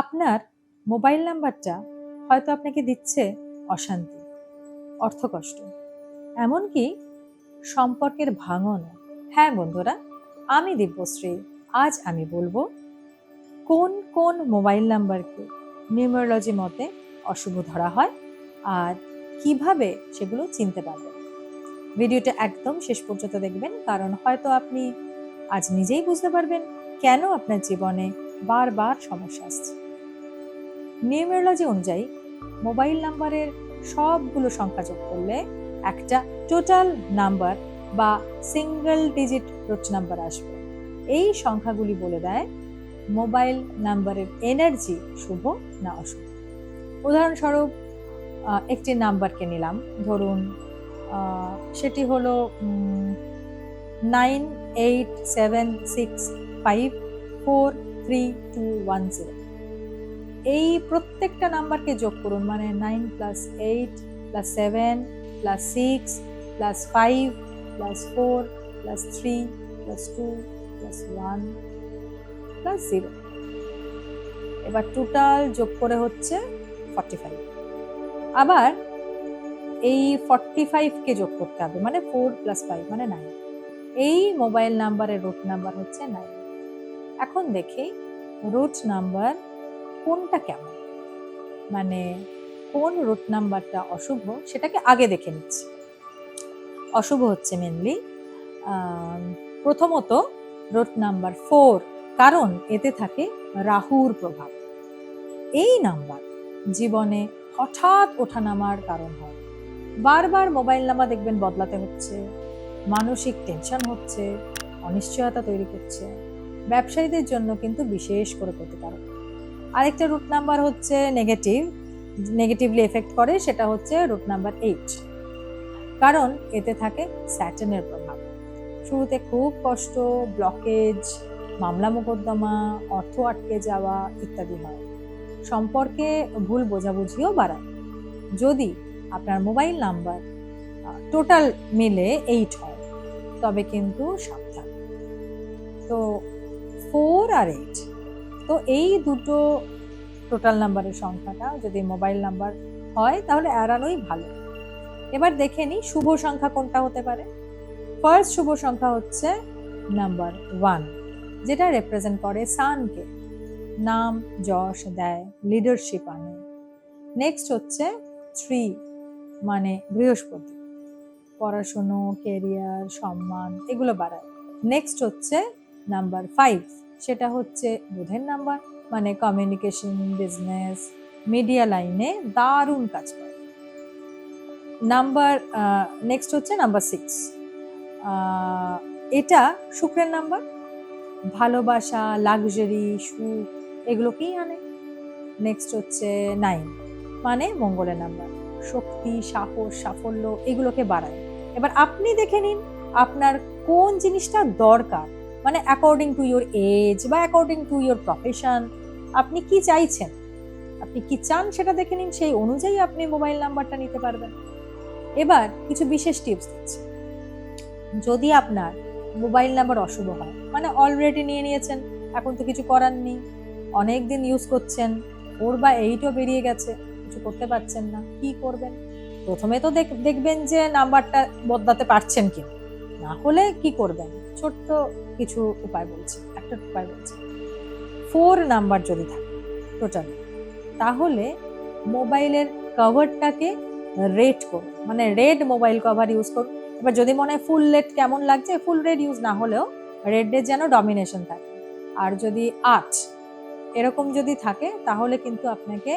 আপনার মোবাইল নাম্বারটা হয়তো আপনাকে দিচ্ছে অশান্তি, অর্থকষ্ট। এমনকি সম্পর্কের ভাঙন হ্যাঁ বন্ধুরা, আমি দিব্যশ্রী, আজ আমি বলব কোন কোন মোবাইল নাম্বারকে নিউমারোলজি মতে অশুভ ধরা হয় আর কীভাবে সেগুলো চিনতে পারবেন। ভিডিওটা একদম শেষ পর্যন্ত দেখবেন, কারণ হয়তো আপনি আজ নিজেই বুঝতে পারবেন কেন আপনার জীবনে বারবার সমস্যা আসছে। নিউমেরোলজি অনুযায়ী মোবাইল নাম্বারের সবগুলো সংখ্যা যোগ করলে একটা টোটাল নাম্বার বা সিঙ্গেল ডিজিট রোচ নাম্বার আসবে। এই সংখ্যাগুলি বলে দেয় মোবাইল নাম্বারের এনার্জি শুভ না অশুভ। উদাহরণস্বরূপ একটি নাম্বারকে নিলাম। ধরুন সেটি হলো nine eight seven six five four three two one zero. এই প্রত্যেকটা নাম্বারকে যোগ করুন মানে nine plus eight plus seven plus six plus five plus four plus three plus two plus one plus zero এবার টোটাল যোগ করে হচ্ছে ফর্টি ফাইভ আবার এই ফর্টি ফাইভকে যোগ করতে হবে মানে ফোর প্লাস ফাইভ মানে নাইন এই মোবাইল নাম্বারের রুট নাম্বার হচ্ছে নাইন এখন দেখি রুট নাম্বার কোনটা কেমন? মানে কোন রুট নাম্বারটা অশুভ সেটাকে আগে দেখে নিচ্ছি। অশুভ হচ্ছে মেনলি প্রথমত রুট নাম্বার ফোর কারণ এতে থাকে রাহুর প্রভাব। এই নাম্বার জীবনে হঠাৎ ওঠানামার কারণ হয়। বারবার মোবাইল নাম্বার দেখবেন বদলাতে হচ্ছে, মানসিক টেনশন হচ্ছে, অনিশ্চয়তা তৈরি করছে। ব্যবসায়ীদের জন্য কিন্তু বিশেষ করে ক্ষতিকারক। আরেকটা রুট নাম্বার হচ্ছে নেগেটিভ নেগেটিভলি এফেক্ট করে, সেটা হচ্ছে রুট নাম্বার এইট কারণ এতে থাকে স্যাটেনের প্রভাব। শুরুতে খুব কষ্ট ব্লকেজ মামলা মোকদ্দমা, অর্থ আটকে যাওয়া ইত্যাদি হয়। সম্পর্কে ভুল বোঝাবুঝিও বাড়ায়। যদি আপনার মোবাইল নাম্বার টোটাল মিলে এইট হয়, তবে কিন্তু সাবধান। তো ফোর আর এইট তো এই দুটো টোটাল নাম্বারের সংখ্যাটা যদি মোবাইল নাম্বার হয়, তাহলে এড়ানোই ভালো। এবার দেখে নিই শুভ সংখ্যা কোনটা হতে পারে। ফার্স্ট শুভ সংখ্যা হচ্ছে নাম্বার ওয়ান যেটা রেপ্রেজেন্ট করে সানকে। নাম, যশ দেয় লিডারশিপ আনে। নেক্সট হচ্ছে থ্রি মানে বৃহস্পতি। পড়াশুনো কেরিয়ার সম্মান, এগুলো বাড়ায়। নেক্সট হচ্ছে নাম্বার ফাইভ সেটা হচ্ছে বুধের নাম্বার মানে কমিউনিকেশন বিজনেস মিডিয়া লাইনে দারুণ কাজ করে। নাম্বার নেক্সট হচ্ছে নাম্বার সিক্স এটা শুক্রের নাম্বার ভালোবাসা লাক্সারি সুখ এগুলোকেই আনে? নেক্সট হচ্ছে নাইন মানে মঙ্গলের নাম্বার শক্তি, সাহস, সাফল্য, এগুলোকে বাড়ায়। এবার আপনি দেখে নিন, আপনার কোন জিনিসটা দরকার? মানে অ্যাকর্ডিং টু ইয়োর এজ বা অ্যাকর্ডিং টু ইয়োর প্রফেশন আপনি কি চাইছেন? আপনি কি চান সেটা দেখে নিন, সেই অনুযায়ী আপনি মোবাইল নাম্বারটা নিতে পারবেন। এবার কিছু বিশেষ টিপস দিচ্ছি। যদি আপনার মোবাইল নাম্বার অশুভ হয় মানে অলরেডি নিয়ে নিয়েছেন, এখন তো কিছু করার নেই, অনেক দিন ইউজ করছেন ফোর বা এইটও বেরিয়ে গেছে, কিছু করতে পারছেন না, কি করবেন? প্রথমে তো দেখ- দেখবেন যে নাম্বারটা বদলাতে পারছেন কি না হলে কি করবেন? ছোট্ট কিছু উপায় বলছি, একটা উপায় বলছি। ফোর নাম্বার যদি থাকে টোটালি তাহলে মোবাইলের কভারটাকে রেড করুন মানে রেড মোবাইল কভার ইউজ করুন এবার যদি মনে হয় ফুল রেড কেমন লাগছে ফুল রেড ইউজ না হলেও রেডের যেন ডমিনেশন থাকে। আর যদি আট এরকম যদি থাকে, তাহলে কিন্তু আপনাকে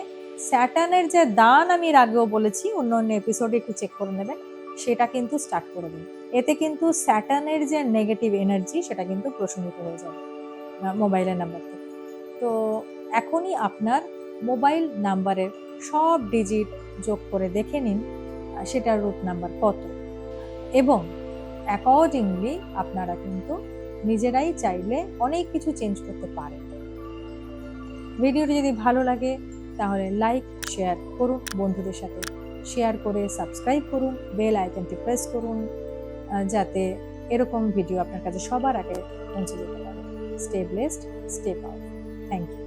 স্যাটানের যে দান আমি আগেও বলেছি, অন্য অন্য এপিসোডে একটু চেক করে নেবেন। সেটা কিন্তু স্টার্ট করে দিন। এতে কিন্তু স্যাটার্নের যে নেগেটিভ এনার্জি সেটা কিন্তু প্রশমিত হয়ে যাবে মোবাইলের নাম্বার থেকে। তো এখনই আপনার মোবাইল নাম্বারের সব ডিজিট যোগ করে দেখে নিন সেটার রুট নাম্বার কত। এবং অ্যাকর্ডিংলি আপনারা কিন্তু নিজেরাই চাইলে অনেক কিছু চেঞ্জ করতে পারেন। ভিডিওটি যদি ভালো লাগে, তাহলে লাইক শেয়ার করুন বন্ধুদের সাথে। শেয়ার করে সাবস্ক্রাইব করুন বেল আইকনটি প্রেস করুন যাতে এরকম ভিডিও আপনার কাছে সবার আগে পৌঁছে যেতে পারে। Stay blessed stay power thank you